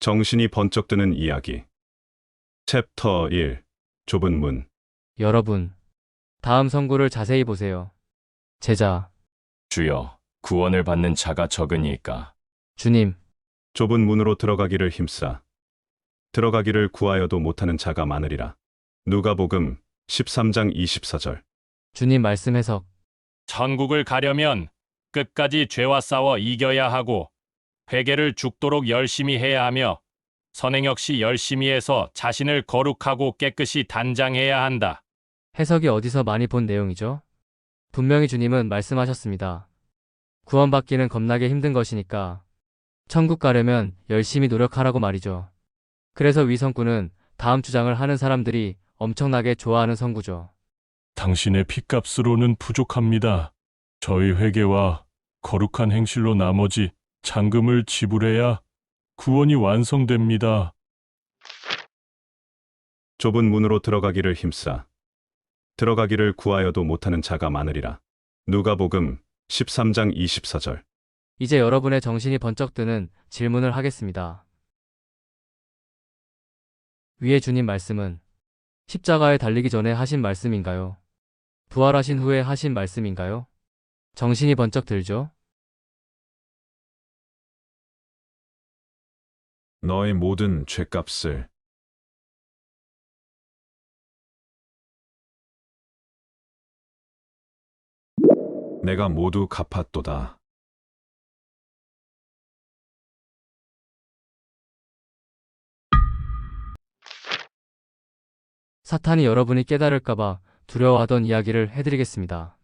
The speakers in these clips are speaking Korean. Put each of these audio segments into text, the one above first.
정신이 번쩍 드는 이야기. 챕터 1. 좁은 문. 여러분, 다음 선구를 자세히 보세요. 제자, 주여, 구원을 받는 자가 적으니까. 주님, 좁은 문으로 들어가기를 힘싸. 들어가기를 구하여도 못하는 자가 많으리라. 누가복음 13장 24절. 주님 말씀 해석. 천국을 가려면 끝까지 죄와 싸워 이겨야 하고 회개를 죽도록 열심히 해야 하며 선행 역시 열심히 해서 자신을 거룩하고 깨끗이 단장해야 한다. 해석이 어디서 많이 본 내용이죠? 분명히 주님은 말씀하셨습니다. 구원받기는 겁나게 힘든 것이니까 천국 가려면 열심히 노력하라고 말이죠. 그래서 위선구는 다음 주장을 하는 사람들이 엄청나게 좋아하는 선구죠. 당신의 핏값으로는 부족합니다. 저희 회개와 거룩한 행실로 나머지 잔금을 지불해야 구원이 완성됩니다. 좁은 문으로 들어가기를 힘싸. 들어가기를 구하여도 못하는 자가 많으리라. 누가복음 13장 24절. 이제 여러분의 정신이 번쩍 드는 질문을 하겠습니다. 위에 주님 말씀은 십자가에 달리기 전에 하신 말씀인가요? 부활하신 후에 하신 말씀인가요? 정신이 번쩍 들죠? 너의 모든 죄값을 내가 모두 갚았도다. 사탄이 여러분이 깨달을까봐 두려워하던 이야기를 해드리겠습니다.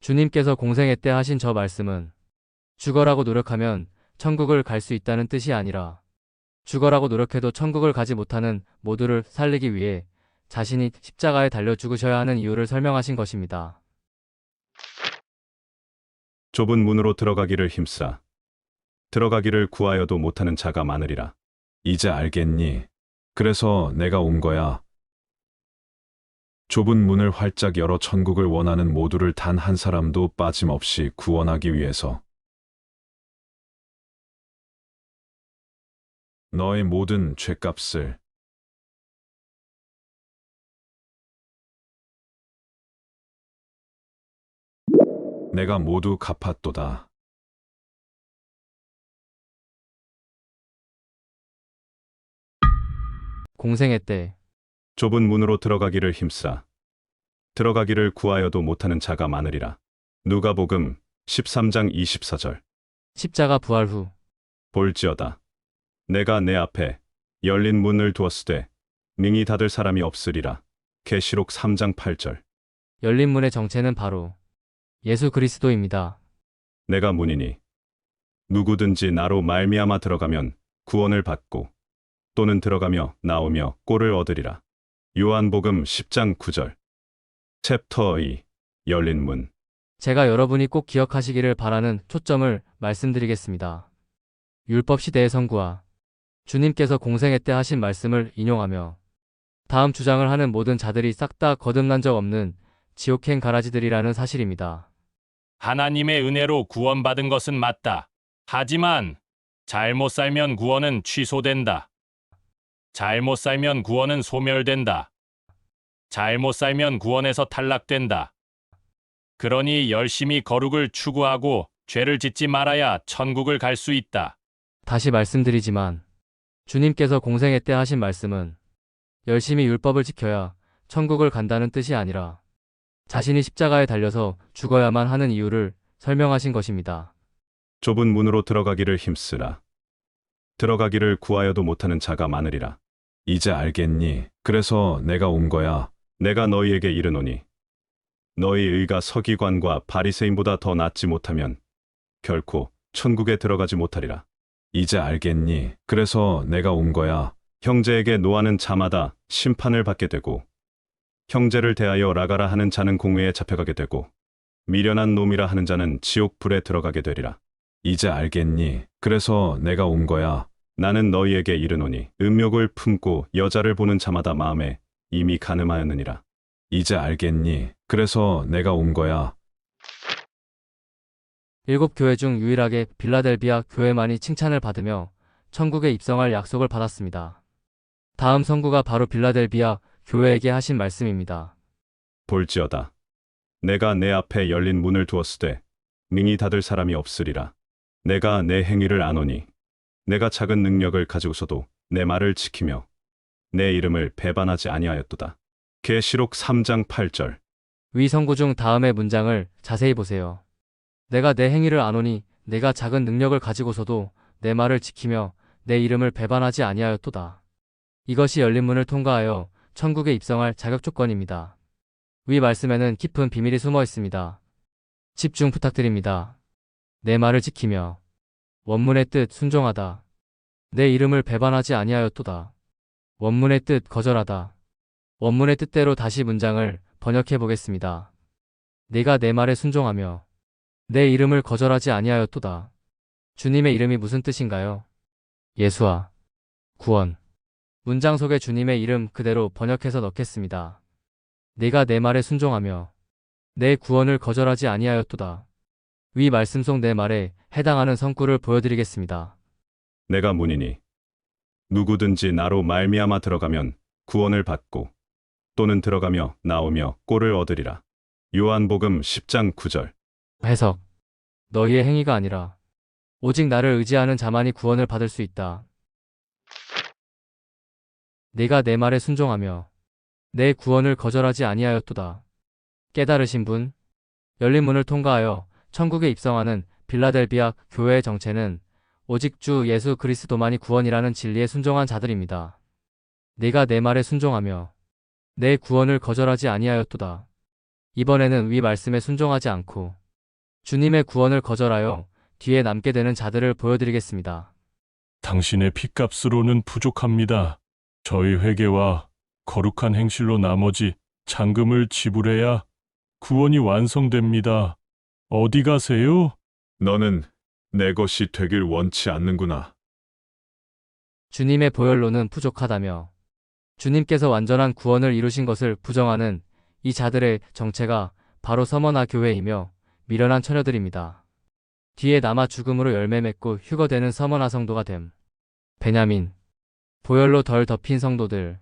주님께서 공생애 때 하신 저 말씀은 죽어라고 노력하면 천국을 갈 수 있다는 뜻이 아니라 죽어라고 노력해도 천국을 가지 못하는 모두를 살리기 위해 자신이 십자가에 달려 죽으셔야 하는 이유를 설명하신 것입니다. 좁은 문으로 들어가기를 힘싸. 들어가기를 구하여도 못하는 자가 많으리라. 이제 알겠니? 그래서 내가 온 거야. 좁은 문을 활짝 열어 천국을 원하는 모두를 단 한 사람도 빠짐없이 구원하기 위해서. 너의 모든 죄값을 내가 모두 갚았도다. 공생애 때 좁은 문으로 들어가기를 힘싸. 들어가기를 구하여도 못하는 자가 많으리라. 누가복음 13장 24절. 십자가 부활 후 볼지어다. 내가 내 앞에 열린 문을 두었으되 능히 닫을 사람이 없으리라. 계시록 3장 8절. 열린 문의 정체는 바로 예수 그리스도입니다. 내가 문이니 누구든지 나로 말미암아 들어가면 구원을 받고 또는 들어가며 나오며 꼴을 얻으리라. 요한복음 10장 9절. 챕터 2 열린 문. 제가 여러분이 꼭 기억하시기를 바라는 초점을 말씀드리겠습니다. 율법 시대의 선구와 주님께서 공생애 때 하신 말씀을 인용하며 다음 주장을 하는 모든 자들이 싹 다 거듭난 적 없는 지옥행 가라지들이라는 사실입니다. 하나님의 은혜로 구원받은 것은 맞다. 하지만 잘못 살면 구원은 취소된다. 잘못 살면 구원은 소멸된다. 잘못 살면 구원에서 탈락된다. 그러니 열심히 거룩을 추구하고 죄를 짓지 말아야 천국을 갈 수 있다. 다시 말씀드리지만 주님께서 공생애 때 하신 말씀은 열심히 율법을 지켜야 천국을 간다는 뜻이 아니라 자신이 십자가에 달려서 죽어야만 하는 이유를 설명하신 것입니다. 좁은 문으로 들어가기를 힘쓰라. 들어가기를 구하여도 못하는 자가 많으리라. 이제 알겠니? 그래서 내가 온 거야. 내가 너희에게 이르노니 너희 의가 서기관과 바리새인보다 더 낫지 못하면 결코 천국에 들어가지 못하리라. 이제 알겠니? 그래서 내가 온 거야. 형제에게 노하는 자마다 심판을 받게 되고 형제를 대하여 라가라 하는 자는 공회에 잡혀가게 되고 미련한 놈이라 하는 자는 지옥 불에 들어가게 되리라. 이제 알겠니? 그래서 내가 온 거야. 나는 너희에게 이르노니 음욕을 품고 여자를 보는 자마다 마음에 이미 가늠하였느니라. 이제 알겠니? 그래서 내가 온 거야. 일곱 교회 중 유일하게 빌라델비아 교회만이 칭찬을 받으며 천국에 입성할 약속을 받았습니다. 다음 선구가 바로 빌라델비아 교회에게 하신 말씀입니다. 볼지어다. 내가 내 앞에 열린 문을 두었으되 능히 닫을 사람이 없으리라. 내가 내 행위를 아노니 내가 작은 능력을 가지고서도 내 말을 지키며 내 이름을 배반하지 아니하였도다. 계시록 3장 8절. 위 선구 중 다음의 문장을 자세히 보세요. 내가 내 행위를 아노니 내가 작은 능력을 가지고서도 내 말을 지키며 내 이름을 배반하지 아니하였도다. 이것이 열린 문을 통과하여 천국에 입성할 자격 조건입니다. 위 말씀에는 깊은 비밀이 숨어 있습니다. 집중 부탁드립니다. 내 말을 지키며 원문의 뜻 순종하다. 내 이름을 배반하지 아니하였도다. 원문의 뜻 거절하다. 원문의 뜻대로 다시 문장을 번역해 보겠습니다. 네가 내 말에 순종하며 내 이름을 거절하지 아니하였도다. 주님의 이름이 무슨 뜻인가요? 예수와 구원. 문장 속에 주님의 이름 그대로 번역해서 넣겠습니다. 네가 내 말에 순종하며 내 구원을 거절하지 아니하였도다. 위 말씀 속 내 말에 해당하는 성구를 보여드리겠습니다. 내가 문이니 누구든지 나로 말미암아 들어가면 구원을 받고 또는 들어가며 나오며 꼴을 얻으리라. 요한복음 10장 9절. 해석. 너희의 행위가 아니라 오직 나를 의지하는 자만이 구원을 받을 수 있다. 네가 내 말에 순종하며 내 구원을 거절하지 아니하였도다. 깨달으신 분, 열린 문을 통과하여 천국에 입성하는 빌라델비아 교회의 정체는 오직 주 예수 그리스도만이 구원이라는 진리에 순종한 자들입니다. 네가 내 말에 순종하며 내 구원을 거절하지 아니하였도다. 이번에는 위 말씀에 순종하지 않고 주님의 구원을 거절하여 뒤에 남게 되는 자들을 보여드리겠습니다. 당신의 핏값으로는 부족합니다. 저희 회개와 거룩한 행실로 나머지 잔금을 지불해야 구원이 완성됩니다. 어디 가세요? 너는 내 것이 되길 원치 않는구나. 주님의 보혈로는 부족하다며 주님께서 완전한 구원을 이루신 것을 부정하는 이 자들의 정체가 바로 서머나 교회이며 미련한 처녀들입니다. 뒤에 남아 죽음으로 열매 맺고 휴거되는 서머나 성도가 됨. 베냐민. 보혈로 덜 덮인 성도들.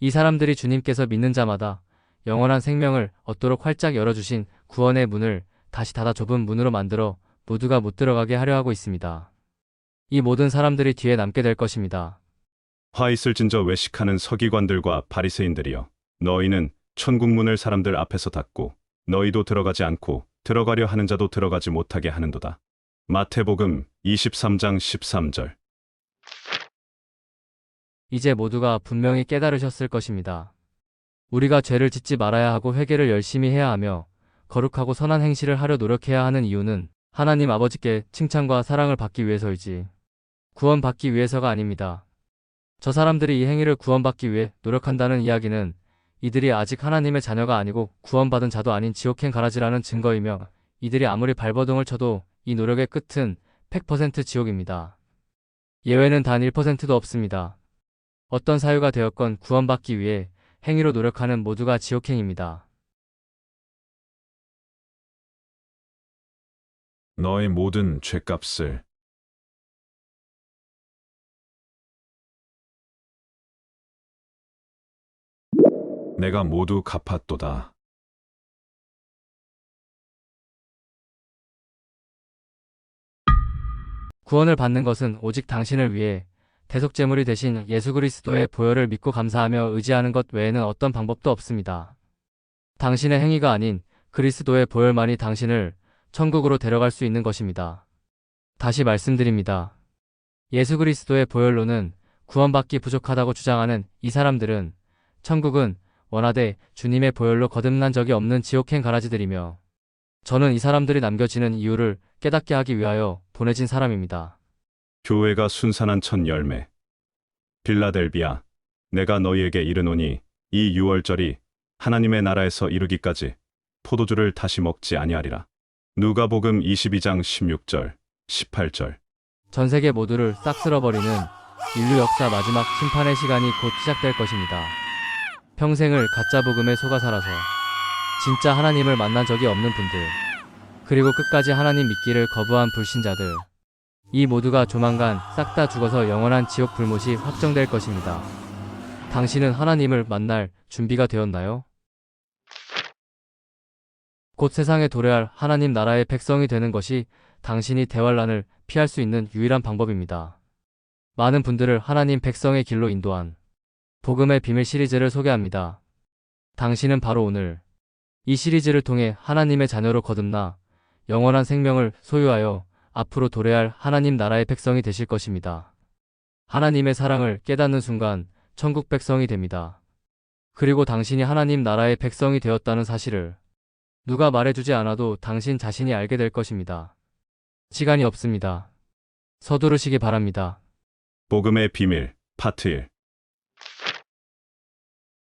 이 사람들이 주님께서 믿는 자마다 영원한 생명을 얻도록 활짝 열어주신 구원의 문을 다시 닫아 좁은 문으로 만들어 모두가 못 들어가게 하려 하고 있습니다. 이 모든 사람들이 뒤에 남게 될 것입니다. 화 있을진저 외식하는 서기관들과 바리새인들이여 너희는 천국 문을 사람들 앞에서 닫고 너희도 들어가지 않고 들어가려 하는 자도 들어가지 못하게 하는도다. 마태복음 23장 13절. 이제 모두가 분명히 깨달으셨을 것입니다. 우리가 죄를 짓지 말아야 하고 회개를 열심히 해야 하며 거룩하고 선한 행실을 하려 노력해야 하는 이유는 하나님 아버지께 칭찬과 사랑을 받기 위해서이지 구원받기 위해서가 아닙니다. 저 사람들이 이 행위를 구원받기 위해 노력한다는 이야기는 이들이 아직 하나님의 자녀가 아니고 구원받은 자도 아닌 지옥행 가라지라는 증거이며 이들이 아무리 발버둥을 쳐도 이 노력의 끝은 100% 지옥입니다. 예외는 단 1%도 없습니다. 어떤 사유가 되었건 구원받기 위해 행위로 노력하는 모두가 지옥행입니다. 너의 모든 죄값을 내가 모두 갚았도다. 구원을 받는 것은 오직 당신을 위해 대속제물이 되신 예수 그리스도의 보혈을 믿고 감사하며 의지하는 것 외에는 어떤 방법도 없습니다. 당신의 행위가 아닌 그리스도의 보혈만이 당신을 천국으로 데려갈 수 있는 것입니다. 다시 말씀드립니다. 예수 그리스도의 보혈로는 구원받기 부족하다고 주장하는 이 사람들은 천국은 원하되 주님의 보혈로 거듭난 적이 없는 지옥행 가라지들이며 저는 이 사람들이 남겨지는 이유를 깨닫게 하기 위하여 보내진 사람입니다. 교회가 순산한 첫 열매. 빌라델비아, 내가 너희에게 이르노니 이 유월절이 하나님의 나라에서 이루기까지 포도주를 다시 먹지 아니하리라. 누가복음 22장 16절, 18절. 전 세계 모두를 싹 쓸어버리는 인류 역사 마지막 심판의 시간이 곧 시작될 것입니다. 평생을 가짜 복음에 속아 살아서 진짜 하나님을 만난 적이 없는 분들, 그리고 끝까지 하나님 믿기를 거부한 불신자들, 이 모두가 조만간 싹 다 죽어서 영원한 지옥 불못이 확정될 것입니다. 당신은 하나님을 만날 준비가 되었나요? 곧 세상에 도래할 하나님 나라의 백성이 되는 것이 당신이 대환란을 피할 수 있는 유일한 방법입니다. 많은 분들을 하나님 백성의 길로 인도한 복음의 비밀 시리즈를 소개합니다. 당신은 바로 오늘 이 시리즈를 통해 하나님의 자녀로 거듭나 영원한 생명을 소유하여 앞으로 도래할 하나님 나라의 백성이 되실 것입니다. 하나님의 사랑을 깨닫는 순간 천국 백성이 됩니다. 그리고 당신이 하나님 나라의 백성이 되었다는 사실을 누가 말해주지 않아도 당신 자신이 알게 될 것입니다. 시간이 없습니다. 서두르시기 바랍니다. 복음의 비밀 파트 1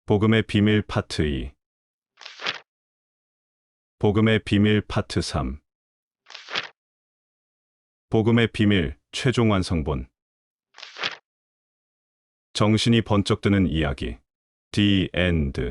복음의 비밀 파트 2 복음의 비밀 파트 3 복음의 비밀 최종 완성본. 정신이 번쩍 드는 이야기. The End